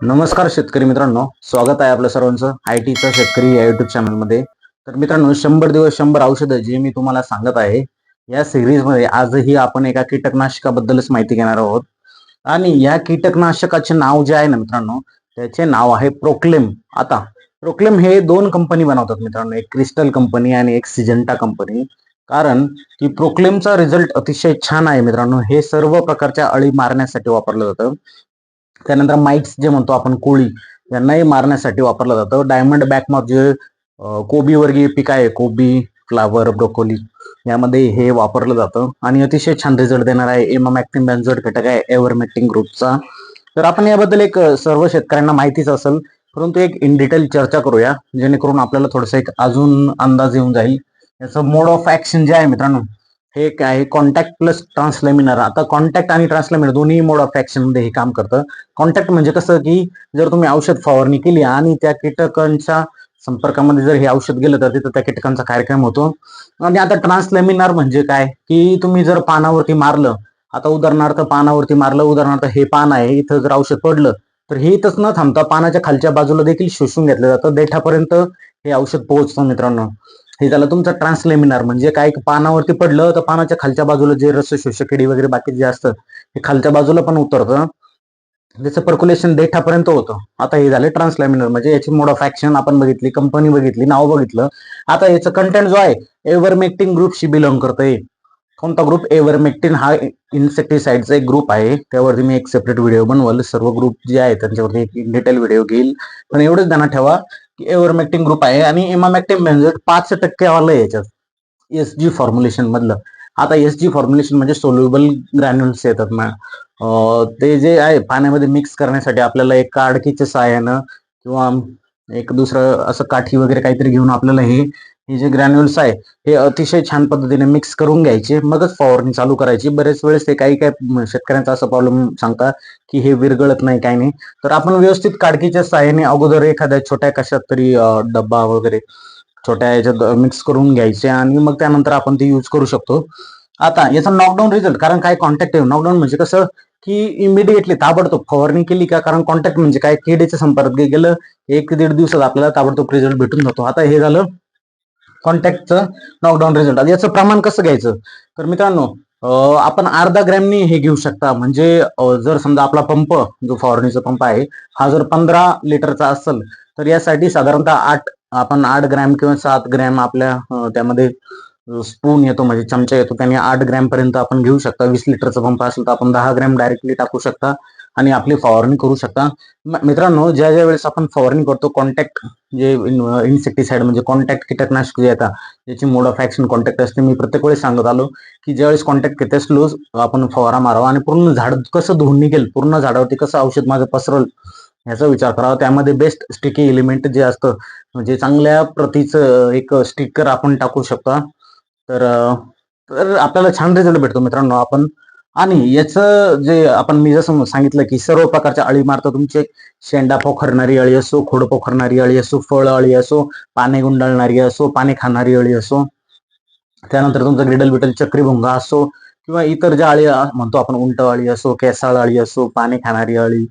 नमस्कार शेतकरी मित्रांनो स्वागत आहे आपल्या सर्वांचं आय टीचं शेतकरी या युट्यूब चॅनलमध्ये तर मित्रांनो शंभर दिवस शंभर औषधं जे मी तुम्हाला सांगत आहे या सिरीजमध्ये आजही आपण एका कीटकनाशकाबद्दलच माहिती घेणार आहोत. आणि या कीटकनाशकाचे नाव जे आहे ना मित्रांनो त्याचे नाव आहे प्रोक्लेम आता प्रोक्लेम हे दोन कंपनी बनवतात मित्रांनो एक क्रिस्टल कंपनी आणि एक सिजंटा कंपनी कारण की प्रोक्लेमचा रिझल्ट अतिशय छान आहे मित्रांनो हे सर्व प्रकारच्या अळी मारण्यासाठी वापरलं जातं. त्यानंतर माइट्स जे म्हणतो आपण कोळी यांनाही मारण्यासाठी वापरलं जातं. डायमंड बॅकमॉथ जे कोबी वर्गीय पीक आहे कोबी फ्लावर ब्रोकोली यामध्ये हे वापरलं जातं. आणि अतिशय छान रिझल्ट देणार आहे एमामॅक्टिन बॅन्झोड घटक आहे एव्हरमॅक्टिन ग्रुपचा. तर आपण याबद्दल एक सर्व शेतकऱ्यांना माहितीच असेल परंतु एक इन डिटेल चर्चा करूया जेणेकरून आपल्याला थोडंसं एक अजून अंदाज येऊन जाईल. याचं मोड ऑफ ऍक्शन जे आहे मित्रांनो हे काय कॉन्टॅक्ट प्लस ट्रान्सलेमिनर आता कॉन्टॅक्ट आणि ट्रान्सलेमिनर दोन्ही मोड ऑफ ऍक्शनमध्ये हे काम करतं. कॉन्टॅक्ट म्हणजे कसं की जर तुम्ही औषध फवारणी केली आणि त्या कीटकांच्या संपर्कामध्ये जर हे औषध गेलं तर तिथं त्या कीटकांचा कार्यक्रम होतो. आणि आता ट्रान्सलेमिनार म्हणजे काय? की तुम्ही जर पानावरती मारलं आता उदाहरणार्थ पानावरती मारलं उदाहरणार्थ हे पान आहे इथं जर औषध पडलं तर हे इथंच न थांबता पानाच्या खालच्या बाजूला देखील शोषून घेतलं जातं. देठापर्यंत हे औषध पोहोचतं मित्रांनो. हे झालं तुमचं ट्रान्सलेमिनार म्हणजे काय पानावरती पडलं तर पानाच्या खालच्या बाजूला जे रस शोषक किडी वगैरे बाकी जे असतं हे खालच्या बाजूला पण उतरतं. त्याचं पर्क्युलेशन देठापर्यंत होतं. आता हे झाले ट्रान्सलॅमिनर म्हणजे याची मोड ऑफ ऍक्शन आपण बघितली कंपनी बघितली नाव बघितलं. आता याचं कंटेंट जो आहे एव्हरमेक्टिन ग्रुपशी बिलॉंग करतोय. कोणता ग्रुप एव्हरमेक्टिन हा इन्सेक्टिसाइडचा एक ग्रुप आहे. त्यावरती मी एक सेपरेट व्हिडिओ बनवल. सर्व ग्रुप जे आहे त्यांच्यावरती एक डिटेल व्हिडिओ घेईल. पण एवढंच ध्यानात ठेवा. एव्हरमॅक्टिन ग्रुप आहे आणि एमामॅक्टिन म्हणजे पाच टक्के वाला आहे याच्यात एस जी फॉर्म्युलेशन मधलं. आता एस जी फॉर्म्युलेशन म्हणजे सोल्युबल ग्रॅन्युल्स येतात ना. ते जे आहे पाण्यामध्ये मिक्स करण्यासाठी आपल्याला एक काडकीच्या सहाय्यानं किंवा एक दुसरं असं काठी वगैरे काहीतरी घेऊन आपल्याला हे हे जे ग्रॅन्युल्स आहे हे अतिशय छान पद्धतीने मिक्स करून घ्यायचे. मगच फवारणी चालू करायची. बरेच वेळेस ते काही काही शेतकऱ्यांचा असा प्रॉब्लेम सांगता की हे विरगळत नाही काही नाही. तर आपण व्यवस्थित काडकीच्या सहाय्याने अगोदर एखाद्या छोट्या कशात तरी डब्बा वगैरे छोट्या याच्यात मिक्स करून घ्यायचे आणि मग त्यानंतर आपण ते यूज करू शकतो. आता याचा नॉकडाऊन रिझल्ट कारण काय कॉन्टॅक्ट आहे? नॉकडाऊन म्हणजे कसं की इमिडिएटली ताबडतोब फवारणी केली का? कारण कॉन्टॅक्ट म्हणजे काय? किडीच्या संपर्कात गेलं एक दीड दिवसात आपल्याला ताबडतोब रिझल्ट भेटून जातो. आता हे झालं कॉन्टॅक्टचं नॉकडाऊन रिझल्ट आता याचं प्रमाण कसं घ्यायचं? तर मित्रांनो आपण अर्धा ग्रॅमनी हे घेऊ शकता. म्हणजे जर समजा आपला पंप जो फवारणीचा पंप आहे हा जर पंधरा लिटरचा असेल तर यासाठी साधारणतः आठ आपण आठ ग्रॅम किंवा सात ग्रॅम आपल्या त्यामध्ये स्पून येतो म्हणजे चमचा येतो त्याने आठ ग्रॅम पर्यंत आपण घेऊ शकता. वीस लिटरचा पंप असेल तर आपण दहा ग्रॅम डायरेक्टली टाकू शकता आणि आपली फवारणी करू शकता. मित्रांनो ज्या ज्या वेळेस आपण फवारणी करतो कॉन्टॅक्ट जे इन्सेक्टिसाइड म्हणजे कॉन्टॅक्ट कीटकनाशक जे येतात ज्याची मोड ऑफ ऍक्शन कॉन्टॅक्ट असते मी प्रत्येक वेळेस सांगत आलो की ज्यावेळेस कॉन्टॅक्ट घेते स्लो आपण फवारा मारावा आणि पूर्ण झाड कसं धुवून निघेल पूर्ण झाडावरती कसं औषध माझं पसरल ह्याचा विचार करावा. त्यामध्ये बेस्ट स्टिकी एलिमेंट जे असतं म्हणजे चांगल्या प्रतीचं एक स्टिकर आपण टाकू शकता. तर तर आपल्याला छान रिझल्ट भेटतो मित्रांनो आपण. आणि याचं जे आपण मी जसं सांगितलं की सर्व प्रकारच्या अळी मारतं. तुमचे शेंडा पोखरणारी अळी असो खोड पोखरणारी अळी असो फळ अळी असो पाने गुंडाळणारी असो पाने खाणारी अळी असो त्यानंतर तुमचं ग्रिडल बिटल चक्रीभुंगा असो किंवा इतर ज्या अळी म्हणतो आपण उंट अळी असो केसाळ अळी असो पाने खाणारी अळी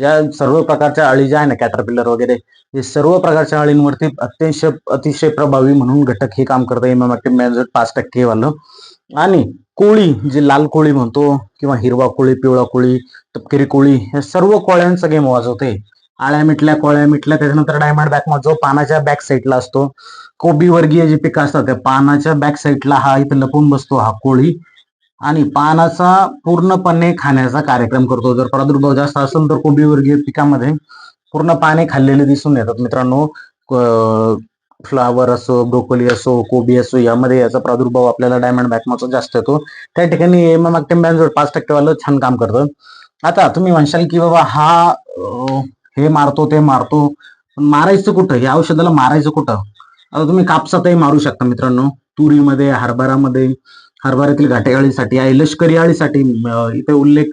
ज्या सर्व प्रकारच्या अळी ज्या आहे ना कॅटरपिलर वगैरे हे सर्व प्रकारच्या अळींवरती अतिशय अतिशय प्रभावी म्हणून घटक हे काम करतं. इमामॅक्टिन बॅन्झोएट पाच टक्के वालं. आणि कोळी जे लाल कोळी म्हणतो किंवा हिरवा कोळी पिवळा कोळी तपकिरी कोळी हे सर्व कोळ्यांचा गेम वाजवते. आळ्या मिटल्या कोळ्या मिटल्या त्याच्यानंतर डायमंड बॅक जो पानाच्या बॅक साईडला असतो कोबी वर्गीय जे पिकं असतात त्या पानाच्या बॅक साईडला हा इथं लपून बसतो हा कोळी. आणि पानाचा पूर्णपणे खाण्याचा कार्यक्रम करतो. जर प्रादुर्भाव जास्त असेल तर कोबीवर्गीय पिकामध्ये पूर्ण पाने खाल्लेले दिसून येतात. मित्रांनो फ्लावर असो ब्रोकोली असो कोबी असो यामध्ये याचा प्रादुर्भाव आपल्याला डायमंड बॅकमाचा जास्त येतो. त्या ठिकाणी एमामॅक्टिन बॅन्झोड पाच टक्केवालं छान काम करतं. आता तुम्ही म्हणशाल की बाबा हा हे मारतो ते मारतो पण मारायचं कुठं? या औषधाला मारायचं कुठं? आता तुम्ही कापसातही मारू शकता मित्रांनो. तुरीमध्ये हरभरामध्ये हरभऱ्यातील घाटे अळीसाठी आहे लष्करी अळीसाठी इथे उल्लेख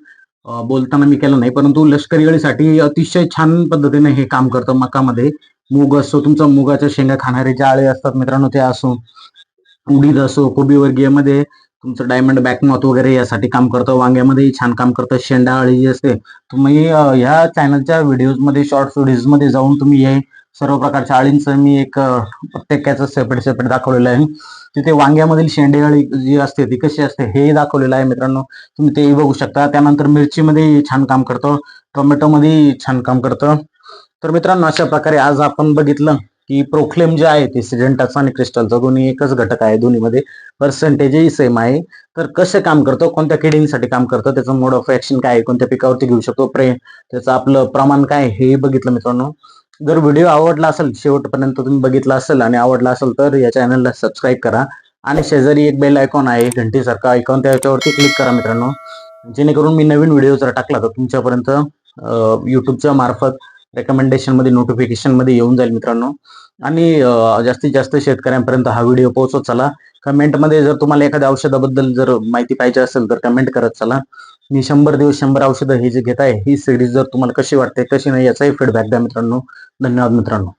बोलताना मी केला नाही परंतु लष्करी अळीसाठी अतिशय छान पद्धतीने हे काम करतं मकामध्ये. मूग असो तुमचा मुगाच्या शेंगा खाणारे जे आळे असतात मित्रांनो ते असो उडीद असो कोबीवर्गीयमध्ये तुमचं डायमंड बॅक मॉथ वगैरे यासाठी काम करतं वांग्यामध्येही छान काम करतं शेंडाळी जी असते तुम्ही ह्या चॅनलच्या व्हिडिओजमध्ये शॉर्ट व्हिडिओजमध्ये जाऊन तुम्ही हे सर्व प्रकारच्या अळींचं मी एक प्रत्येकाचं सेपरेट सेपरेट दाखवलेलं आहे. तिथे वांग्यामधील शेंडेअळी जी असते ती कशी असते हे दाखवलेलं आहे मित्रांनो. तुम्ही तेही बघू शकता. त्यानंतर मिरचीमध्ये छान काम करतं. टोमॅटोमध्ये छान काम करतं. तर मित्रांनो अशा प्रकारे आज आपण बघितलं की प्रोक्लेम जे आहे ते सिडेंटाचा आणि क्रिस्टलचा दोन्ही एकच घटक आहे. दोन्हीमध्ये पर्सेंटेजही सेम आहे. तर कसं काम करतो कोणत्या किडींसाठी काम करतं त्याचं मोड ऑफ ऍक्शन काय आहे कोणत्या पिकावरती घेऊ शकतो प्रे त्याचं आपलं प्रमाण काय हे बघितलं मित्रांनो. जर व्हिडिओ आवडला असेल शेवटपर्यंत तुम्ही बघितला असेल आणि आवडला असेल तर या चॅनलला सबस्क्राईब करा. आणि शेजारी एक बेल आयकॉन आहे घंटीसारखा आयकॉन त्याच्यावरती क्लिक करा मित्रांनो. जेणेकरून मी नवीन व्हिडिओ जर टाकला तर तुमच्यापर्यंत युट्यूबच्या मार्फत रेकमेंडेशनमध्ये नोटिफिकेशनमध्ये येऊन जाईल मित्रांनो. आणि जास्तीत जास्त शेतकऱ्यांपर्यंत हा व्हिडिओ पोहोचत चला. कमेंटमध्ये जर तुम्हाला एखाद्या औषधाबद्दल जर माहिती पाहिजे असेल तर कमेंट करत चला. मी शंभर दिवस शंभर औषधं हे जे घेत आहे ही सिरीज जर तुम्हाला कशी वाटते कशी नाही याचाही फीडबॅक द्या मित्रांनो. धन्यवाद मित्रांनो.